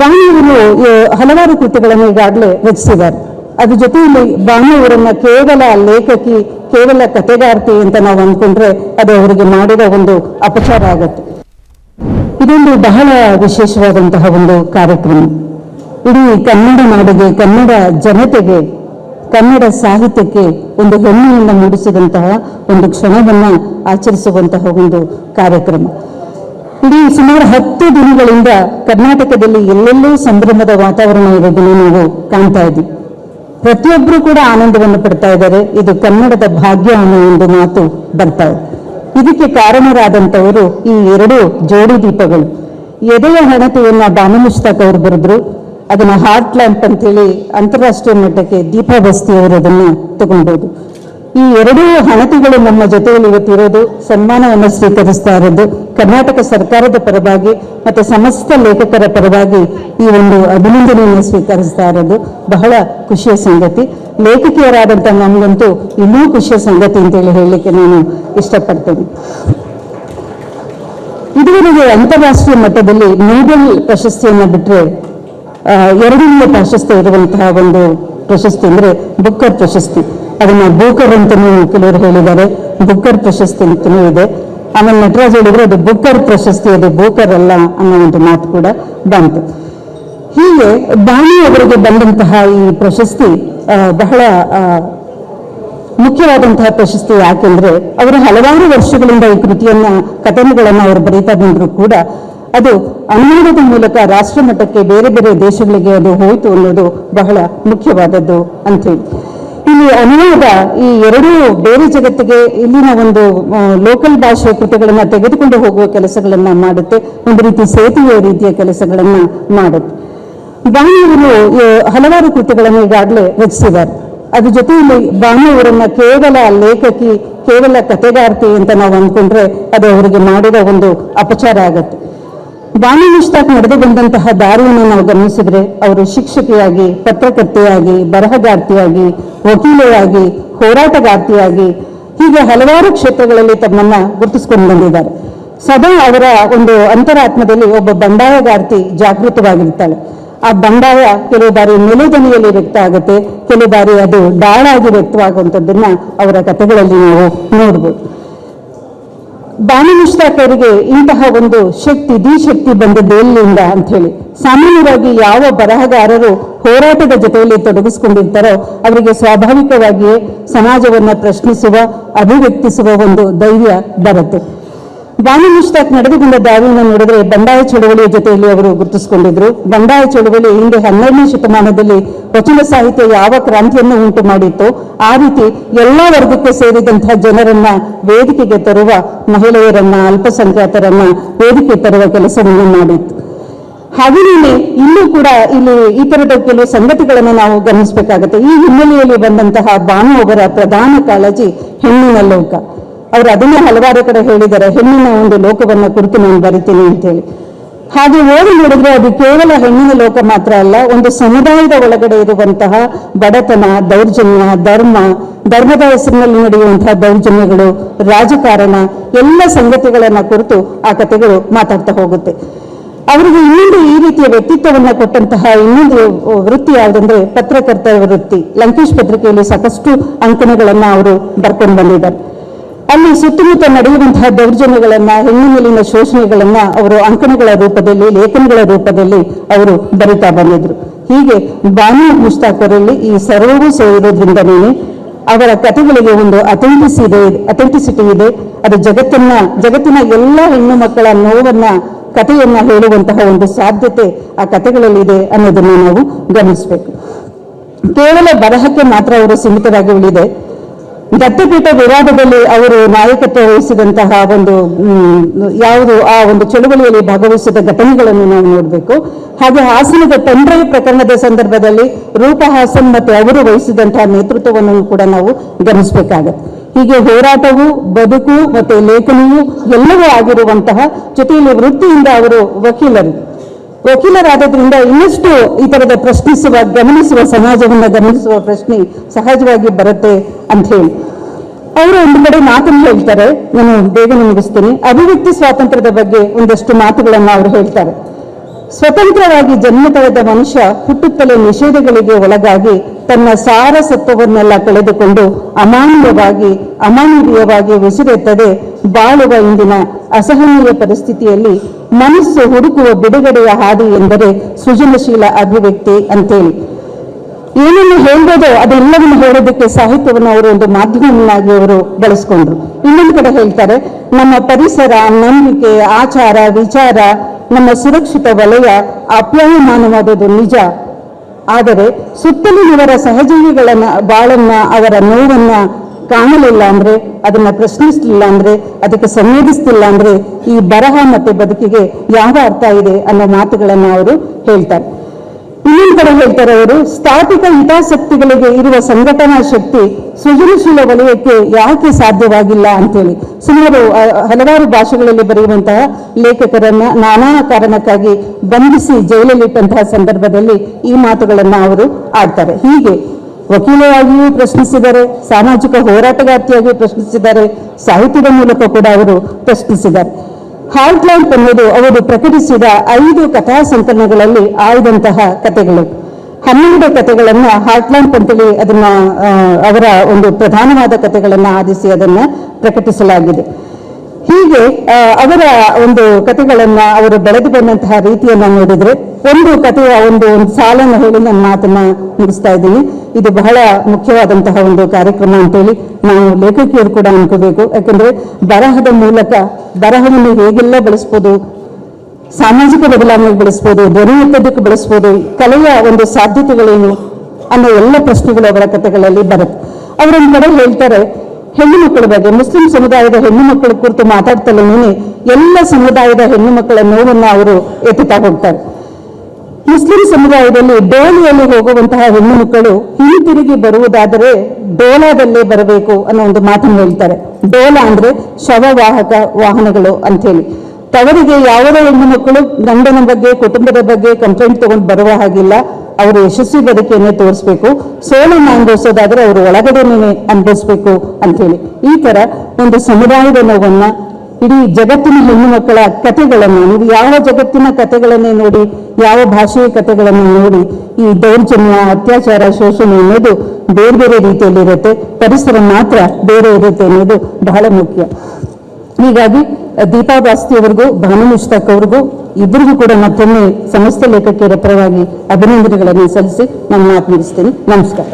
ಬಾಣಿಯವರು ಹಲವಾರು ಕೃತಿಗಳನ್ನು ಈಗಾಗಲೇ ರಚಿಸಿದ್ದಾರೆ. ಅದ್ರ ಜೊತೆಯಲ್ಲಿ ಬಾಣಿಯವರನ್ನ ಕೇವಲ ಲೇಖಕಿ, ಕೇವಲ ಕಥೆಗಾರ್ತಿ ಅಂತ ನಾವು ಅಂದ್ಕೊಂಡ್ರೆ ಅದು ಅವರಿಗೆ ಮಾಡಿದ ಒಂದು ಅಪಚಾರ ಆಗುತ್ತೆ. ಇದೊಂದು ಬಹಳ ವಿಶೇಷವಾದಂತಹ ಒಂದು ಕಾರ್ಯಕ್ರಮ. ಇಡೀ ಕನ್ನಡ ನಾಡಿಗೆ, ಕನ್ನಡ ಜನತೆಗೆ, ಕನ್ನಡ ಸಾಹಿತ್ಯಕ್ಕೆ ಒಂದು ಹೆಮ್ಮೆಯಿಂದ ಮೂಡಿಸಿದಂತಹ ಒಂದು ಕ್ಷಣವನ್ನ ಆಚರಿಸುವಂತಹ ಒಂದು ಕಾರ್ಯಕ್ರಮ. ಇಡೀ ಸುಮಾರು ಹತ್ತು ದಿನಗಳಿಂದ ಕರ್ನಾಟಕದಲ್ಲಿ ಎಲ್ಲೆಲ್ಲೂ ಸಂಭ್ರಮದ ವಾತಾವರಣ ಇರೋದನ್ನು ನಾವು ಕಾಣ್ತಾ ಇದ್ದೀವಿ ಪ್ರತಿಯೊಬ್ಬರು ಕೂಡ ಆನಂದವನ್ನು ಪಡ್ತಾ ಇದ್ದಾರೆ. ಇದು ಕನ್ನಡದ ಭಾಗ್ಯ ಅನ್ನೋ ಒಂದು ಮಾತು ಬರ್ತಾ ಇದೆ. ಇದಕ್ಕೆ ಕಾರಣರಾದಂಥವರು ಈ ಎರಡು ಜೋಡಿ ದೀಪಗಳು. ಎದೆಯ ಹಣತೆಯನ್ನ ಬಾನು ಮುಷ್ತಾಕ್ ಅವರು ಬರೆದ್ರು. ಅದನ್ನ ಹಾರ್ಟ್ ಲ್ಯಾಂಪ್ ಅಂತೇಳಿ ಅಂತಾರಾಷ್ಟ್ರೀಯ ಮಟ್ಟಕ್ಕೆ ದೀಪಾ ಬಸ್ತಿ ಅವರು ಅದನ್ನ ತಗೊಂಡೋದು ಈ ಎರಡೂ ಹಣತಿಗಳು ನಮ್ಮ ಜೊತೆಯಲ್ಲಿ ಇವತ್ತಿರೋದು ಸನ್ಮಾನವನ್ನು ಸ್ವೀಕರಿಸ್ತಾ ಇರೋದು ಕರ್ನಾಟಕ ಸರ್ಕಾರದ ಪರವಾಗಿ ಮತ್ತೆ ಸಮಸ್ತ ಲೇಖಕರ ಪರವಾಗಿ ಈ ಒಂದು ಅಭಿನಂದನೆಯನ್ನು ಸ್ವೀಕರಿಸ್ತಾ ಇರೋದು. ಬಹಳ ಖುಷಿಯ ಸಂಗತಿ. ಲೇಖಕಿಯರಾದಂಥ ನಮಗಂತೂ ಇನ್ನೂ ಖುಷಿಯ ಸಂಗತಿ ಅಂತೇಳಿ ಹೇಳಲಿಕ್ಕೆ ನಾನು ಇಷ್ಟಪಡ್ತೇನೆ. ಇದುವರೆಗೆ ಅಂತಾರಾಷ್ಟ್ರೀಯ ಮಟ್ಟದಲ್ಲಿ ನೋಬೆಲ್ ಪ್ರಶಸ್ತಿಯನ್ನು ಬಿಟ್ಟರೆ ಎರಡನೇ ಪ್ರಶಸ್ತಿ ಇರುವಂತಹ ಒಂದು ಪ್ರಶಸ್ತಿ ಅಂದ್ರೆ ಬುಕ್ಕರ್ ಪ್ರಶಸ್ತಿ. ಅದನ್ನ ಬೂಕರ್ ಅಂತಲೂ ಕೆಲವರು ಹೇಳಿದ್ದಾರೆ. ಬುಕ್ಕರ್ ಪ್ರಶಸ್ತಿ ಅಂತಲೂ ಇದೆ. ಆಮೇಲೆ ನಟರಾಜ್ ಹೇಳಿದ್ರೆ, ಅದು ಬುಕ್ಕರ್ ಪ್ರಶಸ್ತಿ, ಅದು ಬೂಕರ್ ಅಲ್ಲ ಅನ್ನೋ ಒಂದು ಮಾತು ಕೂಡ ಬಂತು. ಹೀಗೆ ಬಾಣಿ ಅವರಿಗೆ ಬಂದಂತಹ ಈ ಪ್ರಶಸ್ತಿ ಬಹಳ ಮುಖ್ಯವಾದಂತಹ ಪ್ರಶಸ್ತಿ ಯಾಕೆಂದ್ರೆ ಅವರು ಹಲವಾರು ವರ್ಷಗಳಿಂದ ಈ ಕೃತಿಯನ್ನ, ಕಥನಗಳನ್ನ ಅವರು ಬರೀತಾ ಬಂದ್ರು ಕೂಡ, ಅದು ಅನುವಾದದ ಮೂಲಕ ರಾಷ್ಟ್ರ ಮಟ್ಟಕ್ಕೆ ಬೇರೆ ಬೇರೆ ದೇಶಗಳಿಗೆ ಅದು ಹೋಯಿತು ಅನ್ನೋದು ಬಹಳ ಮುಖ್ಯವಾದದ್ದು ಅಂತೇಳಿ ಇಲ್ಲಿ ಅನುವಾದ ಈ ಎರಡೂ ಬೇರೆ ಜಗತ್ತಿಗೆ ಇಲ್ಲಿನ ಒಂದು ಲೋಕಲ್ ಭಾಷೆಯ ಕೃತಿಗಳನ್ನ ತೆಗೆದುಕೊಂಡು ಹೋಗುವ ಕೆಲಸಗಳನ್ನ ಮಾಡುತ್ತೆ. ಒಂದು ರೀತಿ ಸೇತುವೆಯ ರೀತಿಯ ಕೆಲಸಗಳನ್ನ ಮಾಡುತ್ತೆ. ಬಾಣಿಯವರು ಹಲವಾರು ಕೃತಿಗಳನ್ನು ಈಗಾಗಲೇ ರಚಿಸಿದ್ದಾರೆ. ಅದ್ರ ಜೊತೆಯಲ್ಲಿ ಬಾಣಿಯವರನ್ನ ಕೇವಲ ಲೇಖಕಿ, ಕೇವಲ ಕಥೆಗಾರ್ತಿ ಅಂತ ನಾವು ಅಂದ್ಕೊಂಡ್ರೆ ಅದು ಅವರಿಗೆ ಮಾಡಿದ ಒಂದು ಅಪಚಾರ ಆಗತ್ತೆ. ಬಾಣಿ ಮುಷ್ತಾಕ್ ನಡೆದು ಬಂದಂತಹ ದಾರಿಯನ್ನು ನಾವು ಗಮನಿಸಿದ್ರೆ, ಅವರು ಶಿಕ್ಷಕಿಯಾಗಿ, ಪತ್ರಕರ್ತೆಯಾಗಿ, ಬರಹಗಾರ್ತಿಯಾಗಿ ವಕೀಲೆಯಾಗಿ, ಹೋರಾಟಗಾರ್ತಿಯಾಗಿ, ಹೀಗೆ ಹಲವಾರು ಕ್ಷೇತ್ರಗಳಲ್ಲಿ ತಮ್ಮನ್ನ ಗುರುತಿಸಿಕೊಂಡು ಬಂದಿದ್ದಾರೆ. ಸದಾ ಅವರ ಒಂದು ಅಂತರಾತ್ಮದಲ್ಲಿ ಒಬ್ಬ ಬಂಡಾಯಗಾರ್ತಿ ಜಾಗೃತವಾಗಿರ್ತಾಳೆ. ಆ ಬಂಡಾಯ ಕೆಲವು ಬಾರಿ ನೆಲೆದನಿಯಲ್ಲಿ ವ್ಯಕ್ತ ಆಗುತ್ತೆ, ಕೆಲವು ಬಾರಿ ಅದು ಡಾಳಾಗಿ ವ್ಯಕ್ತವಾಗುವಂಥದ್ದನ್ನ ಅವರ ಕಥೆಗಳಲ್ಲಿ ನಾವು ನೋಡ್ಬೋದು. ಮುಷ್ತಾಕ್ ಇಂತಹ ಒಂದು ಶಕ್ತಿ ದಿ ಶಕ್ತಿ ಬಂದದ್ದು ಎಲ್ಲಿಂದ ಅಂತ ಹೇಳಿ. ಸಾಮಾನ್ಯವಾಗಿ ಯಾವ ಬರಹಗಾರರು ಹೋರಾಟದ ಜೊತೆಯಲ್ಲಿ ತೊಡಗಿಸಿಕೊಂಡಿರ್ತಾರೋ ಅವರಿಗೆ ಸ್ವಾಭಾವಿಕವಾಗಿಯೇ ಸಮಾಜವನ್ನ ಪ್ರಶ್ನಿಸುವ, ಅಭಿವ್ಯಕ್ತಿಸುವ ಒಂದು ಧೈರ್ಯ ಬರುತ್ತೆ. ಬಾಣಿ ಮುಷ್ತಾಕ್ ನಡೆದುಕೊಂಡ ಬಂದ ದಾರಿಯನ್ನು ನೋಡಿದ್ರೆ ಬಂಡಾಯ ಚಳವಳಿಯ ಜೊತೆಯಲ್ಲಿ ಅವರು ಗುರುತಿಸಿಕೊಂಡಿದ್ರು. ಬಂಡಾಯ ಚಳವಳಿ ಹಿಂದೆ ಹನ್ನೆರಡನೇ ಶತಮಾನದಲ್ಲಿ ವಚನ ಸಾಹಿತ್ಯ ಯಾವ ಕ್ರಾಂತಿಯನ್ನು ಉಂಟು ಮಾಡಿತ್ತು, ಆ ರೀತಿ ಎಲ್ಲಾ ವರ್ಗಕ್ಕೆ ಸೇರಿದಂತಹ ಜನರನ್ನ ವೇದಿಕೆಗೆ ತರುವ ಮಹಿಳೆಯರನ್ನ, ಅಲ್ಪಸಂಖ್ಯಾತರನ್ನ ವೇದಿಕೆ ತರುವ ಕೆಲಸವನ್ನು ಮಾಡಿತ್ತು. ಹಾಗೆಯೇ ಇನ್ನೂ ಕೂಡ ಇಲ್ಲಿ ಈ ತರದ ಕೆಲವು ಸಂಗತಿಗಳನ್ನು ನಾವು ಗಮನಿಸಬೇಕಾಗುತ್ತೆ. ಈ ಹಿನ್ನೆಲೆಯಲ್ಲಿ ಬಂದಂತಹ ಬಾನು ಅವರ ಪ್ರಧಾನ ಕಾಳಜಿ ಹೆಣ್ಣಿನ ಲೋಕ. ಅವರು ಅದನ್ನೇ ಹಲವಾರು ಕಡೆ ಹೇಳಿದ್ದಾರೆ, ಹೆಣ್ಣಿನ ಒಂದು ಲೋಕವನ್ನ ಕುರಿತು ನಾನು ಬರಿತೀನಿ ಅಂತೇಳಿ. ಹಾಗೆ ಓದಿ ನೋಡಿದ್ರೆ ಅದು ಕೇವಲ ಹೆಣ್ಣಿನ ಲೋಕ ಮಾತ್ರ ಅಲ್ಲ, ಒಂದು ಸಮುದಾಯದ ಒಳಗಡೆ ಇರುವಂತಹ ಬಡತನ, ದೌರ್ಜನ್ಯ, ಧರ್ಮ, ಧರ್ಮದ ಹೆಸರಿನಲ್ಲಿ ನಡೆಯುವಂತಹ ದೌರ್ಜನ್ಯಗಳು, ರಾಜಕಾರಣ, ಎಲ್ಲ ಸಂಗತಿಗಳನ್ನ ಕುರಿತು ಆ ಕಥೆಗಳು ಮಾತಾಡ್ತಾ ಹೋಗುತ್ತೆ. ಅವರಿಗೆ ಇನ್ನೊಂದು ಈ ರೀತಿಯ ವ್ಯಕ್ತಿತ್ವವನ್ನ ಕೊಟ್ಟಂತಹ ಇನ್ನೊಂದು ವೃತ್ತಿ ಯಾವುದಂದ್ರೆ ಪತ್ರಕರ್ತ ವೃತ್ತಿ. ಲಂಕೇಶ್ ಪತ್ರಿಕೆಯಲ್ಲಿ ಸಾಕಷ್ಟು ಅಂಕಣಗಳನ್ನ ಅವರು ಬರ್ಕೊಂಡು ಬಂದಿದ್ದಾರೆ. ಅಲ್ಲಿ ಸುತ್ತಮುತ್ತ ನಡೆಯುವಂತಹ ದೌರ್ಜನ್ಯಗಳನ್ನ ಹೆಣ್ಣು ಮೇಲಿನ ಶೋಷಣೆಗಳನ್ನ ಅವರು ಅಂಕಣಗಳ ರೂಪದಲ್ಲಿ, ಲೇಖನಗಳ ರೂಪದಲ್ಲಿ ಅವರು ಬರಿತಾ ಬಂದಿದ್ರು. ಹೀಗೆ ಬಾನು ಮುಸ್ತಾಕರಲ್ಲಿ ಈ ಸರ್ವವೂ ಸೇರಿರೋದ್ರಿಂದನೇ ಅವರ ಕಥೆಗಳಿಗೆ ಒಂದು ಅಥೆಂಟಿಸ್ ಇದೆ, ಅಥೆಂಟಿಸಿಟಿ ಇದೆ. ಅದು ಜಗತ್ತನ್ನ, ಜಗತ್ತಿನ ಎಲ್ಲ ಹೆಣ್ಣು ಮಕ್ಕಳ ನೋವನ್ನ, ಕಥೆಯನ್ನ ಹೇಳುವಂತಹ ಒಂದು ಸಾಧ್ಯತೆ ಆ ಕಥೆಗಳಲ್ಲಿ ಇದೆ ಅನ್ನೋದನ್ನ ನಾವು ಗಮನಿಸಬೇಕು. ಕೇವಲ ಬರಹಕ್ಕೆ ಮಾತ್ರ ಅವರು ಸೀಮಿತರಾಗಿ ಉಳಿದೆ. ದತ್ತಪೀಠ ವಿವಾದದಲ್ಲಿ ಅವರು ನಾಯಕತ್ವ ವಹಿಸಿದಂತಹ ಒಂದು ಯಾವುದು ಆ ಒಂದು ಚಳುವಳಿಯಲ್ಲಿ ಭಾಗವಹಿಸಿದ ಘಟನೆಗಳನ್ನು ನಾವು ನೋಡಬೇಕು. ಹಾಗೆ ಹಾಸನದ ತೊಂದರೆ ಪ್ರಕರಣದ ಸಂದರ್ಭದಲ್ಲಿ ರೂಪ ಹಾಸನ್ ಮತ್ತೆ ಅವರು ವಹಿಸಿದಂತಹ ನೇತೃತ್ವವನ್ನು ಕೂಡ ನಾವು ಗಮನಿಸಬೇಕಾಗತ್ತೆ. ಹೀಗೆ ಹೋರಾಟವು, ಬದುಕು ಮತ್ತೆ ಲೇಖನವು ಎಲ್ಲವೂ ಆಗಿರುವಂತಹ ಜೊತೆಯಲ್ಲಿ ವೃತ್ತಿಯಿಂದ ಅವರು ವಕೀಲರು. ವಕೀಲರಾದದ್ರಿಂದ ಇನ್ನಷ್ಟು ಈ ತರದ ಪ್ರಶ್ನಿಸುವ, ಗಮನಿಸುವ, ಸಮಾಜವನ್ನ ಗಮನಿಸುವ ಪ್ರಶ್ನೆ ಸಹಜವಾಗಿ ಬರುತ್ತೆ ಅಂತ ಹೇಳಿ. ಅವರು ಒಂದು ಕಡೆ ಮಾತನ್ನು ಹೇಳ್ತಾರೆ, ನಾನು ಬೇಗನೆ ಮುಗಿಸ್ತೀನಿ ಅಭಿವ್ಯಕ್ತಿ ಸ್ವಾತಂತ್ರ್ಯದ ಬಗ್ಗೆ ಒಂದಷ್ಟು ಮಾತುಗಳನ್ನ ಅವರು ಹೇಳ್ತಾರೆ. ಸ್ವತಂತ್ರವಾಗಿ ಜನ್ಮ ತಳೆದ ಮನುಷ್ಯ ಹುಟ್ಟುತ್ತಲೇ ನಿಷೇಧಗಳಿಗೆ ಒಳಗಾಗಿ ತನ್ನ ಸಾರಸತ್ವವನ್ನೆಲ್ಲ ಕಳೆದುಕೊಂಡು ಅಮಾನ್ಯವಾಗಿ ಅಮಾನವೀಯವಾಗಿ ಉಸಿರೆತ್ತದೆ ಬಾಳುವ ಇಂದಿನ ಅಸಹನೀಯ ಪರಿಸ್ಥಿತಿಯಲ್ಲಿ ಮನಸ್ಸು ಹುಡುಕುವ ಬಿಡುಗಡೆಯ ಹಾದಿ ಎಂದರೆ ಸೃಜನಶೀಲ ಅಭಿವ್ಯಕ್ತಿ ಅಂತೇಳಿ. ಏನನ್ನು ಹೇಳ್ಬೋದೋ ಅದೆಲ್ಲವನ್ನು ಹೇಳೋದಕ್ಕೆ ಸಾಹಿತ್ಯವನ್ನು ಅವರು ಒಂದು ಮಾಧ್ಯಮವನ್ನಾಗಿ ಅವರು ಬಳಸ್ಕೊಂಡ್ರು. ಇನ್ನೊಂದು ಕಡೆ ಹೇಳ್ತಾರೆ, ನಮ್ಮ ಪರಿಸರ, ನಂಬಿಕೆ, ಆಚಾರ, ವಿಚಾರ ನಮ್ಮ ಸುರಕ್ಷಿತ ವಲಯ ಅಪ್ಯಾಯಮಾನವಾದದ್ದು ನಿಜ. ಆದರೆ ಸುತ್ತಲಿನವರ ಸಹಜೀವಿಗಳನ್ನ, ಬಾಳನ್ನ, ಅವರ ನೋವನ್ನ ಕಾಣಲಿಲ್ಲ ಅಂದ್ರೆ, ಅದನ್ನ ಪ್ರಶ್ನಿಸ್ಲಿಲ್ಲ ಅಂದ್ರೆ, ಅದಕ್ಕೆ ಸಂವೇದಿಸ್ತಿಲ್ಲ ಅಂದ್ರೆ ಈ ಬರಹ ಮತ್ತೆ ಬದುಕಿಗೆ ಯಾವ ಅರ್ಥ ಇದೆ ಅನ್ನೋ ಮಾತುಗಳನ್ನ ಅವರು ಹೇಳ್ತಾರೆ. ಇನ್ನೊಂದು ಕಡೆ ಹೇಳ್ತಾರೆ ಅವರು, ಸ್ಥಾಪಿತ ಹಿತಾಸಕ್ತಿಗಳಿಗೆ ಇರುವ ಸಂಘಟನಾ ಶಕ್ತಿ ಸೃಜನಶೀಲ ವಲಯಕ್ಕೆ ಯಾಕೆ ಸಾಧ್ಯವಾಗಿಲ್ಲ ಅಂತೇಳಿ. ಸುಮಾರು ಹಲವಾರು ಭಾಷೆಗಳಲ್ಲಿ ಬರೆಯುವಂತಹ ಲೇಖಕರನ್ನ ನಾನಾ ಕಾರಣಕ್ಕಾಗಿ ಬಂಧಿಸಿ ಜೈಲಲ್ಲಿಟ್ಟಂತಹ ಸಂದರ್ಭದಲ್ಲಿ ಈ ಮಾತುಗಳನ್ನು ಅವರು ಆಡ್ತಾರೆ. ಹೀಗೆ ವಕೀಲರಾಗಿಯೂ ಪ್ರಶ್ನಿಸಿದ್ದಾರೆ ಸಾಮಾಜಿಕ ಹೋರಾಟಗಾರ್ತಿಯಾಗಿಯೂ ಪ್ರಶ್ನಿಸಿದ್ದಾರೆ ಸಾಹಿತ್ಯದ ಮೂಲಕ ಕೂಡ ಅವರು ಪ್ರಶ್ನಿಸಿದ್ದಾರೆ. ಹಾರ್ಟ್ಲ್ಯಾಂಡ್ ಎನ್ನುವುದು ಅವರು ಪ್ರಕಟಿಸಿದ ಐದು ಕಥಾ ಸಂಕಲನಗಳಲ್ಲಿ ಆಯ್ದಂತಹ ಕಥೆಗಳು. ಹನ್ನೆರಡು ಕಥೆಗಳನ್ನ ಹಾರ್ಟ್ಲ್ಯಾಂಡ್ ಅಂತೇಳಿ ಅದನ್ನ ಅವರ ಒಂದು ಪ್ರಧಾನವಾದ ಕಥೆಗಳನ್ನ ಆದಿಸಿ ಅದನ್ನ ಪ್ರಕಟಿಸಲಾಗಿದೆ. ಹೀಗೆ ಅವರ ಒಂದು ಕಥೆಗಳನ್ನ ಅವರು ಬೆಳೆದು ಬಂದಂತಹ ರೀತಿಯನ್ನ ನೋಡಿದ್ರೆ ಒಂದು ಕಥೆಯ ಒಂದು ಒಂದು ಸಾಲನ್ನು ಹೇಳಿ ನನ್ನ ಮಾತನ್ನ ಮುಗಿಸ್ತಾ ಇದ್ದೀನಿ. ಇದು ಬಹಳ ಮುಖ್ಯವಾದಂತಹ ಒಂದು ಕಾರ್ಯಕ್ರಮ ಅಂತೇಳಿ ನಾವು ಲೇಖಕಿಯರು ಕೂಡ ಅನ್ಕೋಬೇಕು. ಯಾಕಂದ್ರೆ ಬರಹದ ಮೂಲಕ ಬರಹವನ್ನು ಹೇಗೆಲ್ಲ ಬಳಸ್ಬೋದು, ಸಾಮಾಜಿಕ ಬದಲಾವಣೆಗೆ ಬಳಸ್ಬೋದು, ಧ್ವನಿ ಎತ್ತದಕ್ಕೆ ಬಳಸ್ಬೋದು, ಕಲೆಯ ಒಂದು ಸಾಧ್ಯತೆಗಳೇನು ಅನ್ನೋ ಎಲ್ಲ ಪ್ರಶ್ನೆಗಳು ಅವರ ಕಥೆಗಳಲ್ಲಿ ಬರುತ್ತೆ. ಅವರೊಂದು ಕಡೆ ಹೇಳ್ತಾರೆ ಹೆಣ್ಣು ಮಕ್ಕಳ ಬಗ್ಗೆ ಮುಸ್ಲಿಂ ಸಮುದಾಯದ ಹೆಣ್ಣು ಮಕ್ಕಳ ಕುರಿತು ಮಾತಾಡ್ತಲೇ ಎಲ್ಲ ಸಮುದಾಯದ ಹೆಣ್ಣು ಮಕ್ಕಳ ನೋವನ್ನು ಅವರು ಎತ್ತುತ್ತಾ ಹೋಗ್ತಾರೆ. ಮುಸ್ಲಿಂ ಸಮುದಾಯದಲ್ಲಿ ಡೋಲಿಯಲ್ಲಿ ಹೋಗುವಂತಹ ಹೆಣ್ಣು ಮಕ್ಕಳು ಹಿಂತಿರುಗಿ ಬರುವುದಾದರೆ ಡೋಲಾದಲ್ಲೇ ಬರಬೇಕು ಅನ್ನೋ ಒಂದು ಮಾತನ್ನು ಹೇಳ್ತಾರೆ. ಡೋಲಾ ಅಂದ್ರೆ ಶವವಾಹಕ ವಾಹನಗಳು ಅಂತೇಳಿ ತವರಿಗೆ ಯಾವುದೇ ಹೆಣ್ಣು ಮಕ್ಕಳು ಗಂಡನ ಬಗ್ಗೆ, ಕುಟುಂಬದ ಬಗ್ಗೆ ಕಂಪ್ಲೇಂಟ್ ತಗೊಂಡು ಬರುವ ಹಾಗಿಲ್ಲ. ಅವರು ಯಶಸ್ವಿ ಬದುಕಿಯನ್ನೇ ತೋರಿಸ್ಬೇಕು ಸೋಲನ್ನು ಅನುಭವಿಸೋದಾದ್ರೆ ಅವರು ಒಳಗಡೆನೇ ಅನುಭವಿಸ್ಬೇಕು ಅಂತ ಹೇಳಿ ಈ ತರ ಒಂದು ಸಮುದಾಯದ ನೋವನ್ನ ಇಡೀ ಜಗತ್ತಿನ ಹೆಣ್ಣು ಮಕ್ಕಳ ಕಥೆಗಳನ್ನು ನೀವು ಯಾವ ಜಗತ್ತಿನ ಕಥೆಗಳನ್ನೇ ನೋಡಿ, ಯಾವ ಭಾಷೆಯ ಕಥೆಗಳನ್ನು ನೋಡಿ, ಈ ದೌರ್ಜನ್ಯ, ಅತ್ಯಾಚಾರ, ಶೋಷಣೆ ಅನ್ನೋದು ಬೇರೆ ಬೇರೆ ರೀತಿಯಲ್ಲಿರುತ್ತೆ. ಪರಿಸರ ಮಾತ್ರ ಬೇರೆ ಇರುತ್ತೆ ಅನ್ನೋದು ಬಹಳ ಮುಖ್ಯ. ಹೀಗಾಗಿ ದೀಪಾ ಬಾಸ್ತಿ ಅವರಿಗೂ ಭಾನು ಮುಷ್ತಾಕ್ ಅವ್ರಿಗೂ ಇಬ್ಬರಿಗೂ ಕೂಡ ಮತ್ತೊಮ್ಮೆ ಸಮಸ್ತ ಲೇಖಕಿಯರ ಪರವಾಗಿ ಅಭಿನಂದನೆಗಳನ್ನು ಸಲ್ಲಿಸಿ ನಾನು ಮಾತು ಮುಗಿಸ್ತೇನೆ. ನಮಸ್ಕಾರ.